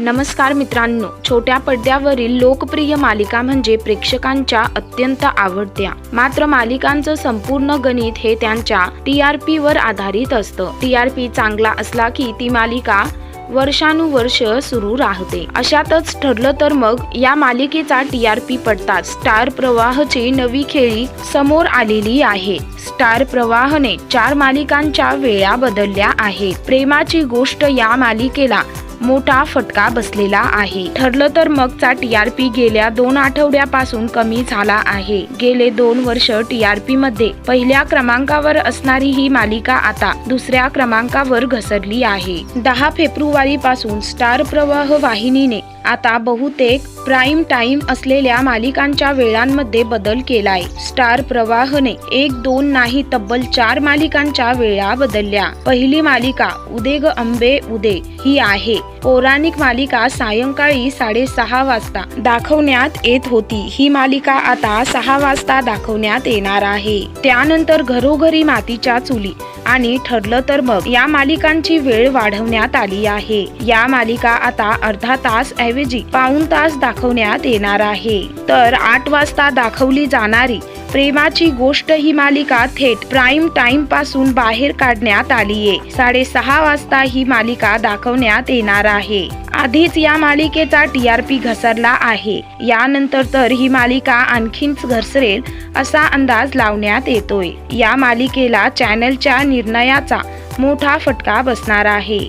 नमस्कार मित्रांनो छोट्या पडद्यावरील लोकप्रिय मालिका म्हणजे प्रेक्षकांच्या अत्यंत आवडत्या. मात्र मालिकांचं संपूर्ण गणित हे त्यांच्या टी आर पी वर आधारित असतं. टी आर पी चांगला असला की ती मालिका वर्षानुवर्ष सुरू राहते. अशातच ठरलं तर मग या मालिकेचा टी आर पी पडताच स्टार प्रवाहची नवी खेळी समोर आलेली आहे. स्टार प्रवाहने चार मालिकांच्या वेळा बदलल्या आहेत. प्रेमाची गोष्ट या मालिकेला मोठा फटका बसलेला आहे. ठरलं तर मगचा टीआरपी गेल्या दोन आठवड्यापासून कमी झाला आहे. गेले दोन वर्ष टीआरपी मध्ये. पहिल्या क्रमांकावर असणारी ही मालिका आता दुसऱ्या क्रमांकावर घसरली आहे. दहा फेब्रुवारी पासून स्टार प्रवाह वाहिनीने आता बहुतेक प्राईम टाइम असलेल्या मालिकांच्या वेळांमध्ये बदल केलाय. स्टार प्रवाहने एक दोन नाही तब्बल चार मालिकांच्या वेळा बदलल्या. पहिली मालिका उदे ग अंबे उदे ही आहे. पौराणिक मालिका सायंकाळी साडेसहा वाजता दाखवण्यात येत होती. ही मालिका आता सहा वाजता दाखवण्यात येणार आहे. त्यानंतर घरोघरी मातीच्या चुली आणि ठरलं तर मग या मालिकांची वेळ वाढवण्यात आली आहे. या मालिका आता अर्धा तास ऐवजी पाऊण तास दाखवण्यात येणार आहे. तर आठ वाजता दाखवली जाणारी प्रेमाची गोष्ट ही मालिका थेट प्राईम टाइमपासून बाहेर काढण्यात आलीये. साडेसहा वाजता ही मालिका दाखवण्यात येणार आहे. आधीच या मालिकेचा टी आर पी घसरला आहे. यानंतर तर ही मालिका आणखीनच घसरेल असा अंदाज लावण्यात येतोय. या मालिकेला चॅनलच्या निर्णयाचा मोठा फटका बसणार आहे.